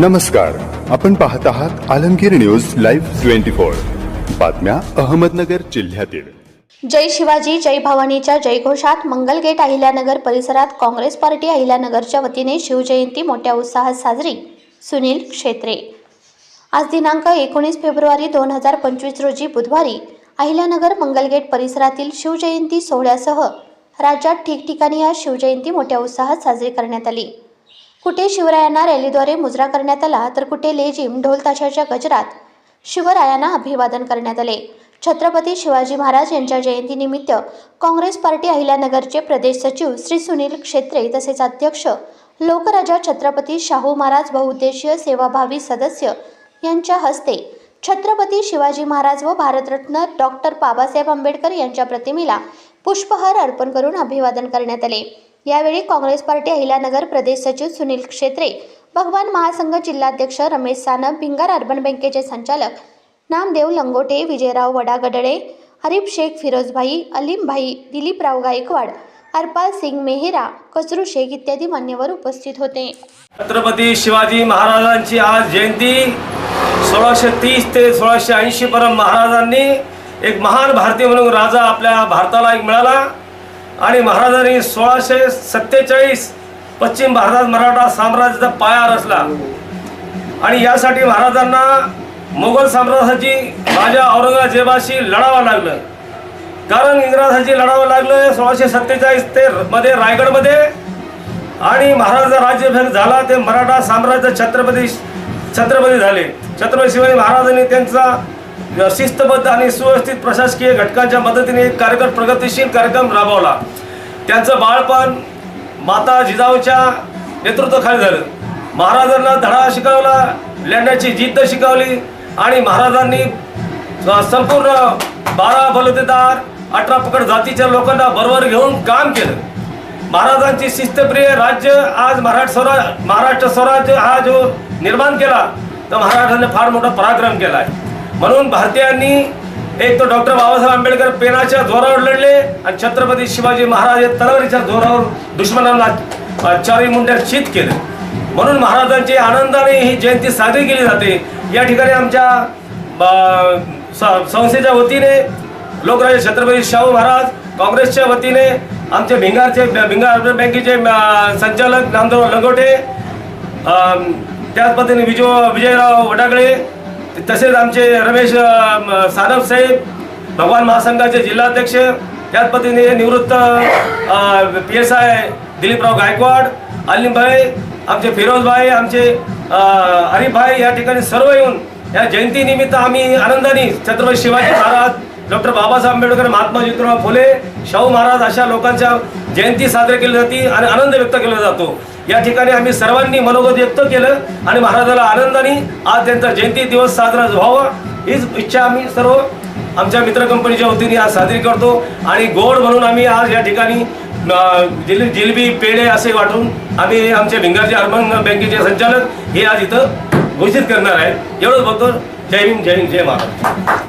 नमस्कार. आपण पाहत आहात Alamgir news live twenty four. बातम्या अहमदनगर जिल्ह्यातील. जय शिवाजी जय भवानीच्या जयघोषात मंगलगेट अहिल्यानगर परिसरात काँग्रेस पार्टी अहिल्यानगरच्या वतीने शिवजयंती मोठ्या उत्साहात साजरी. सुनील क्षेत्रे. आज दिनांक एकोणीस फेब्रुवारी दोन हजार पंचवीस रोजी बुधवारी अहिल्यानगर मंगलगेट परिसरातील शिवजयंती सोहळ्यासह राज्यात ठिकठिकाणी आज शिवजयंती मोठ्या उत्साहात साजरी करण्यात आली. कुठे शिवरायांना रॅलीद्वारे मुजरा करण्यात आला तर कुठे लेझिम ढोलताशाच्या गजरात शिवरायांना अभिवादन करण्यात आले. छत्रपती शिवाजी महाराज यांच्या जयंतीनिमित्त काँग्रेस पार्टी अहिल्यानगरचे प्रदेश सचिव श्री सुनील क्षेत्रे तसेच अध्यक्ष लोकराजा छत्रपती शाहू महाराज बहुउद्देशीय सेवाभावी सदस्य यांच्या हस्ते छत्रपती शिवाजी महाराज व भारतरत्न डॉक्टर बाबासाहेब आंबेडकर यांच्या प्रतिमेला पुष्पहार अर्पण करून अभिवादन करण्यात आले. यावेळी काँग्रेस पार्टी अहिल्यानगर प्रदेश सचिव सुनील क्षेत्रे भगवान महासंघ जिल्हाध्यक्ष रमेश सानप भिंगार अर्बन बँकेचे संचालक नामदेव लंगोटे विजयराव वडागडळे हरीफ शेख फिरोजभाई अलीमभाई दिलीपराव गायकवाड हरपाल सिंग मेहरा कचरू शेख इत्यादी मान्यवर उपस्थित होते. छत्रपती शिवाजी महाराजांची आज जयंती. सोळाशे तीस ते सोळाशे ऐंशी पर्यंत महाराजांनी एक महान भारतीय म्हणून राजा आपल्या भारताला एक मिळाला. आणि महाराजांनी सोळाशे सत्तेचाळीस पश्चिम भारतात मराठा साम्राज्याचा पाया रचला. आणि यासाठी महाराजांना मोगल साम्राज्याची राजा औरंगजेबाशी लढावं लागलं. कारण इंग्रजांशी लढावं लागलं सोळाशे सत्तेचाळीस ते मध्ये रायगडमध्ये. आणि महाराजांचा राज्यभेद झाला ते मराठा साम्राज्य छत्रपती छत्रपती झाले. छत्रपती शिवाजी महाराजांनी त्यांचा शिस्तबद्ध आणि सुव्यवस्थित प्रशासकीय घटकांच्या मदतीने एक कार्यक्रम प्रगतिशील कार्यक्रम राबवला. त्यांचं बाळपण माता जिजाऊच्या नेतृत्वाखाली झालं. महाराजांना धडा शिकवला लढण्याची जिद्द शिकवली आणि महाराजांनी संपूर्ण बारा बलुतेदार अठरा पकड जातीच्या लोकांना बरोबर घेऊन काम केलं. महाराजांची शिस्तप्रिय राज्य आज मराठ स्वराज महाराष्ट्र स्वराज्य हा जो निर्माण केला तर महाराष्ट्राने फार मोठा पराक्रम केला आहे म्हणून भारतीयांनी एक तर डॉक्टर बाबासाहेब आंबेडकर पेनाच्या जोरावर लढले आणि छत्रपती शिवाजी महाराज हे तलवारीच्या जोरावर दुश्मनांना चारी मुंड्यात चित केलं. म्हणून महाराजांची आनंदाने ही जयंती साजरी केली जाते. या ठिकाणी आमच्या संस्थेच्या वतीने लोकराजे छत्रपती शाहू महाराज काँग्रेसच्या वतीने आमचे भिंगारचे भिंगार बँकेचे संचालक नामदेव लंगोटे त्याच पद्धतीने विजय विजयराव वडागळे तसेच आमचे रमेश अ, साहेब भगवान महासंघाचे जिल्हाध्यक्ष त्याच पद्धतीने निवृत्त P S I Diliprao Gaikwad Alimbhai आमचे फिरोजभाई आमचे हरीफभाई या ठिकाणी सर्व येऊन या जयंतीनिमित्त आम्ही आनंदाने छत्रपती शिवाजी महाराज डॉक्टर बाबासाहेब आंबेडकर महात्मा ज्योतिराव फुले शाहू महाराज अशा लोकांच्या जयंती साजरी केली जाते आणि आनंद व्यक्त केला जातो. या ठिकाणी आम्ही सर्वांनी मनोगत व्यक्त केलं आणि महाराजाला आनंदाने आज त्यांचा जयंती दिवस साजरा व्हावा. हीच इच्छा आम्ही सर्व आमच्या मित्र कंपनीच्या वतीने आज साजरी करतो आणि गोड म्हणून आम्ही आज या ठिकाणी जिल जिलबी पेढे असे वाटून आम्ही आमचे भिंगारचे अर्बन बँकेचे संचालक हे आज इथं घोषित करणार आहेत. एवढंच बघतो जय भीम जय हिंद जय महाराज